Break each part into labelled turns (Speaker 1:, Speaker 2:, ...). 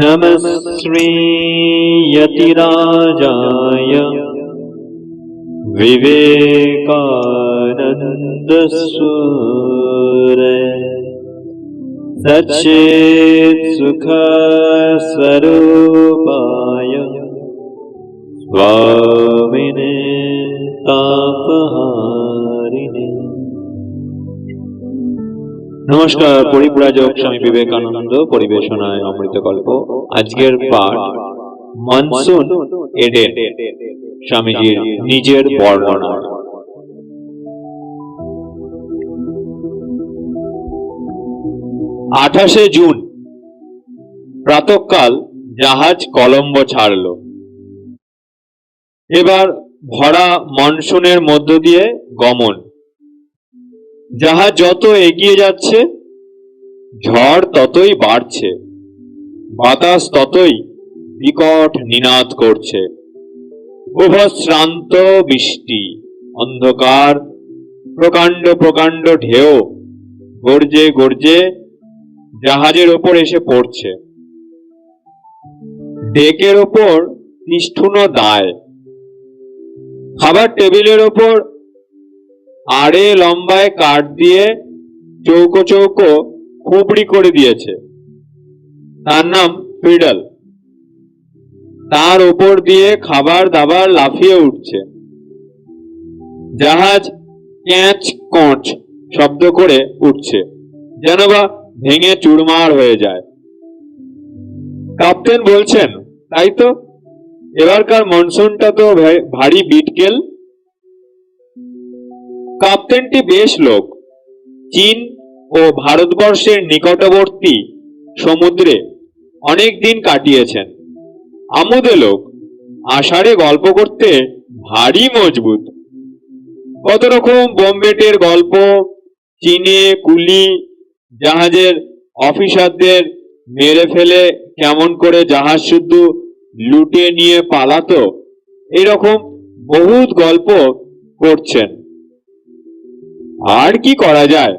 Speaker 1: नमः श्रीयतिराजाय विवेकानन्दसूर सच्चेत्सुखस्वरूपाय स्वामिने तापहारिणे নমস্কার, পরিব্রাজক স্বামী বিবেকানন্দ পরিবেশনায় অমৃত গল্প। আজকের পাঠ, মনসুন এডেন, স্বামীজির নিজের বর্ণনা। আঠাশে জুন, প্রাতকাল জাহাজ কলম্ব ছাড়ল। এবার ভরা মনসুনের মধ্য দিয়ে গমন। জাহাজ যত এগিয়ে যাচ্ছে, ঝড় ততই বাড়ছে, বাতাস ততই বিকট নিনাদ করছে। শ্রান্ত বৃষ্টি, অন্ধকার, প্রকাণ্ড প্রকাণ্ড ঢেউ, গর্জে গর্জে জাহাজের ওপর এসে পড়ছে। ডেকের ওপর নিষ্ঠুন দায়, খাবার টেবিলের ওপর আড়ে লম্বায় কাঠ দিয়ে চৌকো চৌকো খুবড়ি করে দিয়েছে। তার নাম ফিডল। তার ওপর দিয়ে খাবার দাবার লাফিয়ে উঠছে। জাহাজ ক্যাঁচ কঁচ শব্দ করে উঠছে, যেন বা ভেঙে চুরমার হয়ে যায়। কাপ্তেন বলছেন, তাই তো? এবারকার মনসুনটা তো ভারী বিটকেল। কাপ্তেনটি বেশ লোক। চীন ও ভারতবর্ষের নিকটবর্তী সমুদ্রে অনেক দিন কাটিয়েছেন। আমুদে লোক। আষাঢ়ে গল্প করতে ভারী মজবুত। কত রকম বোম্বেটের গল্প, চীনে কুলি, জাহাজের অফিসারদের মেরে ফেলে কেমন করে জাহাজ শুদ্ধ লুটে নিয়ে পালাতো, এরকম বহুত গল্প করছেন। আর কি করা যায়?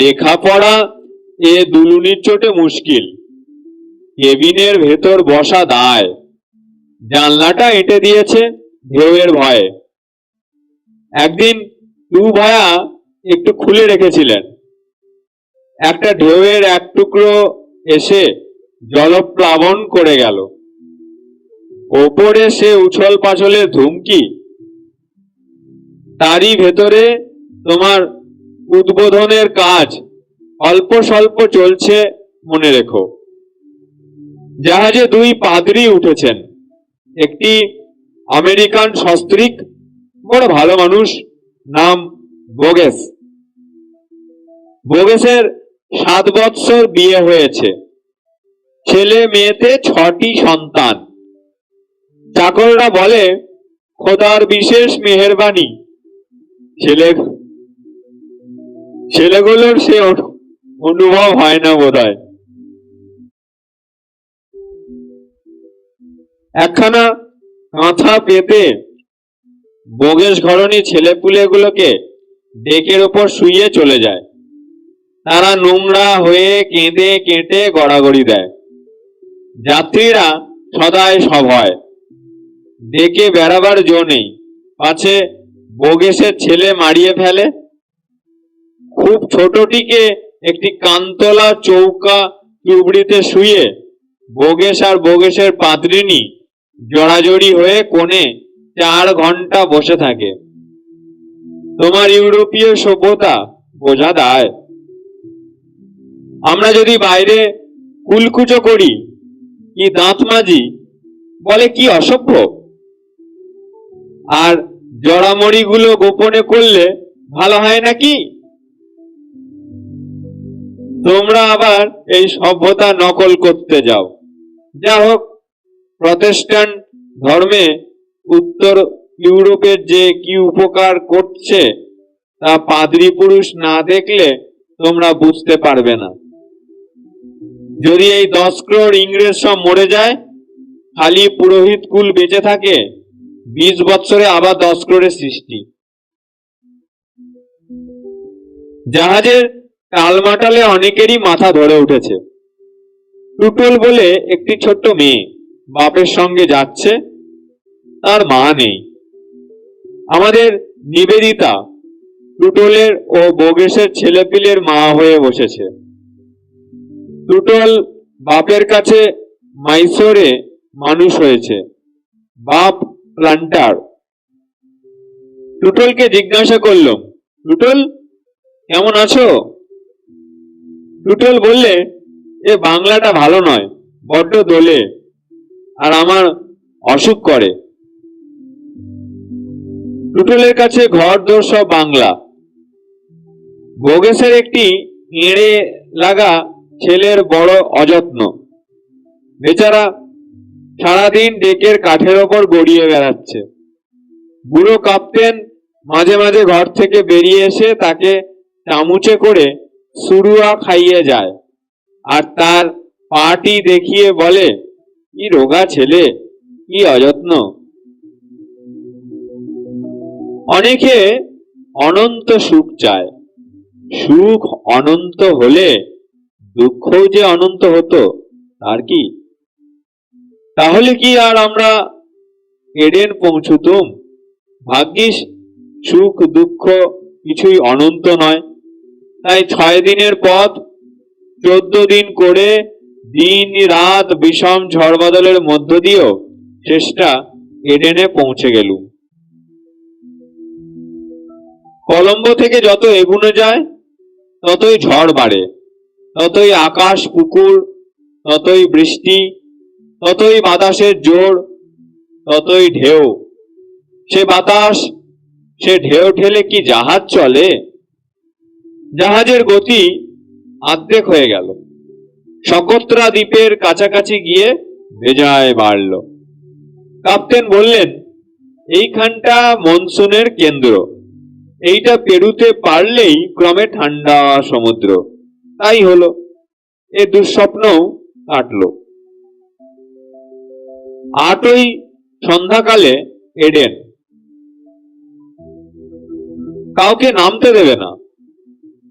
Speaker 1: লেখাপড়া এ দুলুনির চোটে মুশকিল। কেবিনের ভেতর বসা দায়। জানলাটা এঁটে দিয়েছে ঢেউয়ের ভয়ে। একদিন দু ভায়া একটু খুলে রেখেছিলেন। একটা ঢেউয়ের এক টুকরো এসে জলপ্লাবন করে গেল। ওপরে সে উছল পাছলের ধুমকি। তারই ভেতরে তোমার উদ্বোধনের কাজ অল্প স্বল্প চলছে মনে রেখো। জাহাজে দুই পাদরি উঠেছেন। একটি আমেরিকান সস্ত্রিক, বড় ভালো মানুষ, নাম বোগেস। বোগেসের সাত বৎসর বিয়ে হয়েছে। ছেলে মেয়েতে ছটি সন্তান। চাকররা বলে, খোদার বিশেষ মেহরবানি। ছেলে ছেলেগুলোর সে অনুভব হয় না বোধ হয় একখানা কাঁথা পেতে বগেশ ঘরণী ছেলেপুলেগুলোকে ডেকের ওপর শুইয়ে চলে যায়। তারা নোংরা হয়ে কেঁদে কেটে গড়াগড়ি দেয়। যাত্রীরা সদায় সব হয়। ডেকে বেড়াবার জো নেই। পাছে বগেশের ছেলে মারিয়ে ফেলে। খুব ছোটটিকে একটি কান্তলা চৌকা চুবড়িতে শুয়ে বোগেশ আর বোগেশের পাত্রিনী জড়াজড়ি হয়ে কোণে চার ঘণ্টা বসে থাকে। তোমার ইউরোপীয় সভ্যতা বোঝা দায়। আমরা যদি বাইরে কুলকুচো করি, কি দাঁত মাজি, বলে কি অসভ্য? আর জড়ামড়িগুলো গোপনে করলে ভালো হয় নাকি? তোমরা আবার এই সভ্যতা নকল করতে যাও। যা হোক প্রতেস্টান্ট ধর্মে উত্তর ইউরোপের যে কি উপকার করছে, তা পাদ্রী পুরুষ না দেখলে তোমরা বুঝতে পারবে না। যদি এই দশ ক্রোড় ইংরেজ সব মরে যায়, খালি পুরোহিত কুল বেঁচে থাকে, বিশ বৎসরে আবার দশ ক্রোড়ের সৃষ্টি। জাহাজের টালমাটালে অনেকেরই মাথা ধরে উঠেছে। টুটুল বলে, একটি ছোট্ট মেয়ে, বাপের সঙ্গে যাচ্ছে, তার মা নেই। আমাদের নিবেদিতা টুটলের ও বোগেশের ছেলেপিলের মা হয়ে বসেছে। টুটল বাপের কাছে মাইসোরে মানুষ হয়েছে, বাপ প্লান্টার। টুটলকে জিজ্ঞাসা করল টুটল কেমন আছো? টুটল বললে, এ বাংলাটা ভালো নয়, বড্ড দোলে, আর আমার অসুখ করে। টুটলের কাছে ঘর দোর সব বাংলা। বোগেসের একটি এড়ে লাগা ছেলের বড় অযত্ন। বেচারা সারাদিন ডেকের কাঠের ওপর গড়িয়ে বেড়াচ্ছে। বুড়ো কাপ্তেন মাঝে মাঝে ঘর থেকে বেরিয়ে এসে তাকে চামুচে করে সুরুয়া খাইয়ে যায়। আর তার পাটি দেখিয়ে বলে, কি রোগা ছেলে, কি অযত্ন। অনেকে অনন্ত সুখ চায়। সুখ অনন্ত হলে দুঃখও যে অনন্ত হতো, তার কি? তাহলে কি আর আমরা এডেন পৌঁছুতুম? ভাগ্যিস সুখ দুঃখ কিছুই অনন্ত নয়। তাই ছয় দিনের পথ, চোদ্দ দিন করে দিন রাত বিষম ঝড় বাদলের মধ্য দিয়েও শেষটা এডেনে পৌঁছে গেলুম। কলম্বো থেকে যত এগুনো যায়, ততই ঝড় বাড়ে, ততই আকাশ পুকুর, ততই বৃষ্টি, ততই বাতাসের জোর, ততই ঢেউ। সে বাতাস, সে ঢেউ ঠেলে কি জাহাজ চলে? জাহাজের গতি আর্ধেক হয়ে গেল। সকত্রা দ্বীপের কাছাকাছি গিয়ে বেজায় বাড়ল। কাপ্তেন বললেন, এইখানটা মনসুনের কেন্দ্র। এইটা পেরুতে পারলেই ক্রমে ঠান্ডা সমুদ্র। তাই হলো, এ দুঃস্বপ্নও কাটলো। আটই সন্ধ্যাকালে এডেন। কাউকে নামতে দেবে না।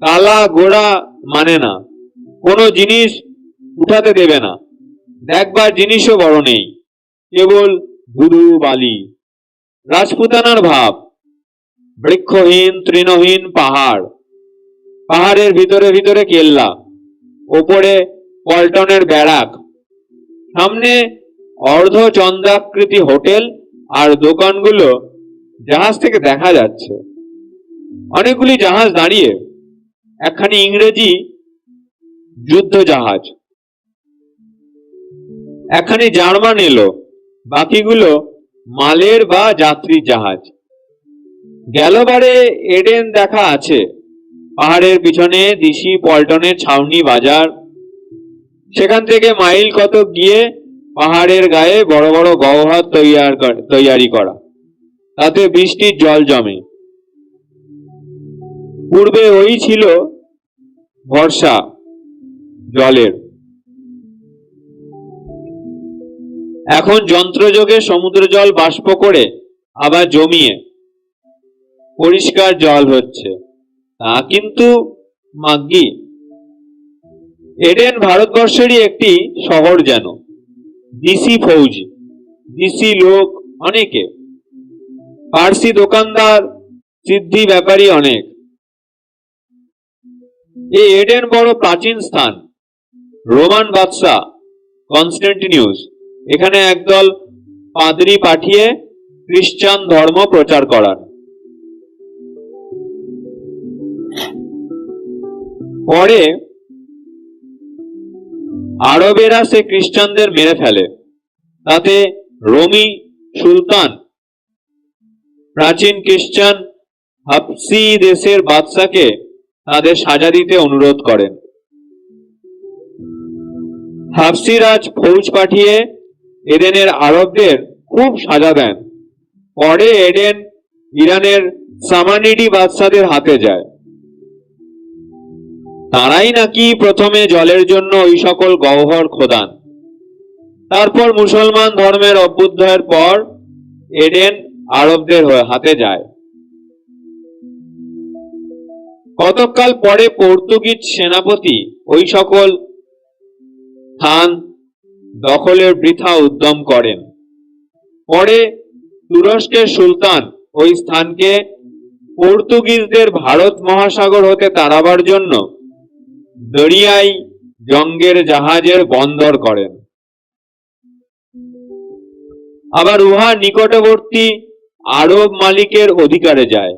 Speaker 1: কালা গোড়া মানে না। কোনো জিনিস উঠাতে দেবে না। দেখবার জিনিসও বড় নেই। কেবল ধুধু বালি। রাজপুতানার ভাব। বৃক্ষহীন, তৃণহীন পাহাড়। পাহাড়ের ভিতরে ভিতরে কেল্লা। ওপরে পল্টনের ব্যারাক। সামনে অর্ধ চন্দ্রাকৃতি হোটেল আর দোকানগুলো জাহাজ থেকে দেখা যাচ্ছে। অনেকগুলি জাহাজ দাঁড়িয়ে। একখানি ইংরেজি যুদ্ধ জাহাজ। একখানি জার্মান এলো, বাকিগুলো মালের বা যাত্রী জাহাজ। গেলবারে এডেন দেখা আছে, পাহাড়ের পিছনে দিশি পল্টনের ছাউনি বাজার। সেখান থেকে মাইল কত গিয়ে পাহাড়ের গায়ে বড় বড় গহ্বর তৈয়ার তৈয়ারি করা। তাতে বৃষ্টির জল জমে। পূর্বে ওই ছিল ভরসা জলের। এখন যন্ত্রযোগে সমুদ্র জল বাষ্প করে আবার জমিয়ে পরিষ্কার জল হচ্ছে। তা কিন্তু মাগ্গি এডেন ভারতবর্ষেরই একটি শহর যেন। দিসি ফৌজ। দিসি লোক অনেকে। পার্সি দোকানদার, সিদ্ধি ব্যাপারী অনেক। এই এডেন বড় প্রাচীন স্থান। রোমান বাদশাহ কনস্ট্যান্টিনিউস এখানে একদল পাদ্রী পাঠিয়ে খ্রিস্টান ধর্ম প্রচার করান। পরে আরবেরা সে খ্রিস্টানদের মেরে ফেলে। তাতে রোমি সুলতান, প্রাচীন খ্রিস্টান হাফসি দেশের বাদশাকে তাদের সাজা দিতে অনুরোধ করেন। হাফসিরাজ ফৌজ পাঠিয়ে এডেনের আরবদের খুব সাজা দেন। পরে এডেন ইরানের সামানিডি বাদশাদের হাতে যায়। তারাই নাকি প্রথমে জলের জন্য ওই সকল গহ্বর খোদান। তারপর মুসলমান ধর্মের অভ্যুদয়ের পর এডেন আরবদের হাতে যায়। কতকাল পরে পর্তুগিজ সেনাপতি ওই সকল স্থান দখলের বৃথা উদ্যম করেন? পরে তুরস্কের সুলতান ওই স্থানকে পর্তুগিজদের ভারত মহাসাগর হতে তাড়াবার জন্য দরিয়াই জঙ্গের জাহাজের বন্দর করেন। আবার উহা নিকটবর্তী আরব মালিকের অধিকারে যায়।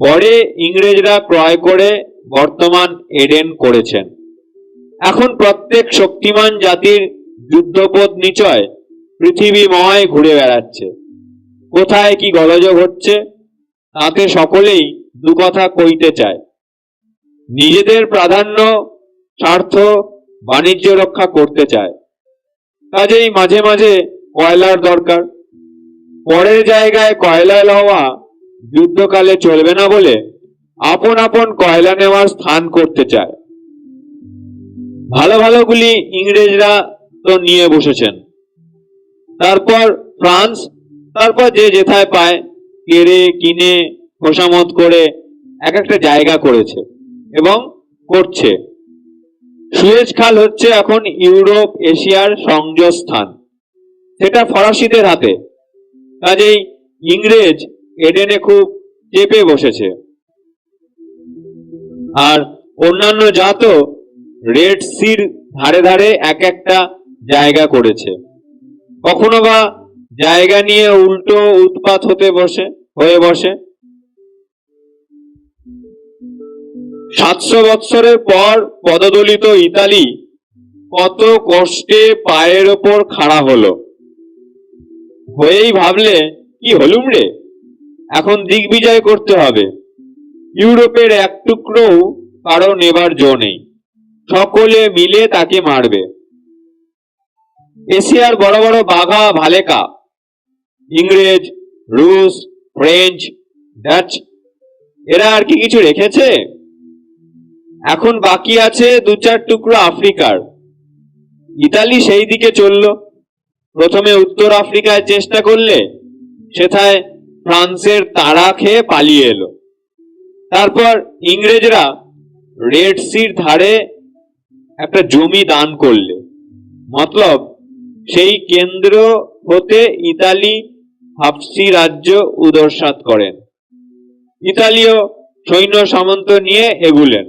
Speaker 1: পরে ইংরেজরা ক্রয় করে বর্তমান এডেন করেছেন। এখন প্রত্যেক শক্তিমান জাতির যুদ্ধপথ নিচয় পৃথিবীময় ঘুরে বেড়াচ্ছে। কোথায় কি গলযোগ হচ্ছে তাতে সকলেই দু কথা কইতে চায়। নিজেদের প্রাধান্য, স্বার্থ, বাণিজ্য রক্ষা করতে চায়। কাজেই মাঝে মাঝে কয়লার দরকার। পরের জায়গায় কয়লা লওয়া যুদ্ধকালে চলবে না বলে আপন আপন কয়লা নেওয়ার স্থান করতে চায়। ভালো ভালোগুলি ইংরেজরা তো নিয়ে বসেছেন। তারপর ফ্রান্স, তারপর যে যেথায় পায়, কেড়ে, কিনে, খোসামত করে এক একটা জায়গা করেছে এবং করছে। সুয়েজ খাল হচ্ছে এখন ইউরোপ এশিয়ার সংযোগস্থান। সেটা ফরাসিদের হাতে। কাজেই ইংরেজ এডেনে খুব চেপে বসেছে। আর অন্যান্য জাতও রেড সির ধারে ধারে এক একটা জায়গা করেছে। কখনো বা জায়গা নিয়ে উল্টো উৎপাত হতে বসে, হয়ে বসে। সাতশো বৎসরের পর পদদলিত ইতালি কত কষ্টে পায়ের ওপর খাড়া হলো। হয়েই ভাবলে, কি হলুম রে? এখন দিগ্বিজয় করতে হবে। ইউরোপের এক টুকরোও কারও নেবার জো নেই। সকলে মিলে তাকে মারবে। এশিয়ার বড় বড় বাঘা ভালেকা, ইংরেজ, রুশ, ফ্রেঞ্চ, ডাচ, এরা আর কি কিছু রেখেছে? এখন বাকি আছে দু চার টুকরো আফ্রিকার। ইতালি সেই দিকে চলল। প্রথমে উত্তর আফ্রিকায় চেষ্টা করলে, সেথায় ফ্রান্সের তারা খেয়ে পালিয়ে এলো। তারপর ইংরেজরা রেড সির ধারে একটা জমি দান করলে। মতলব, সেই কেন্দ্র হতে ইতালি হাফসি রাজ্য উদরসাত করেন। ইতালীয় সৈন্য সামন্ত নিয়ে এগুলেন।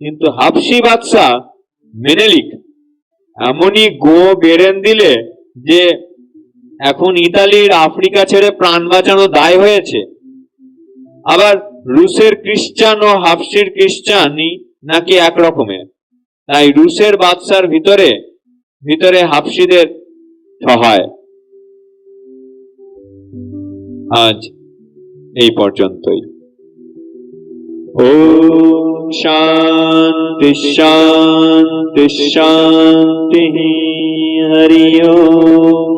Speaker 1: কিন্তু হাফসি বাদশাহ মেনেলিক এমনই গো বেরেন দিলে যে এখন ইতালির আফ্রিকা ছেড়ে প্রাণ বাঁচানো দায় হয়েছে। আবার রুশের খ্রিস্টান ও হাফসির খ্রিস্টানই নাকি এক রকমের তাই রুশের বাদশার ভিতরে ভিতরে হাফসিদের সহায়। আজ এই পর্যন্তই। ও শান্তি শান্তি শান্তি, হরি ওম।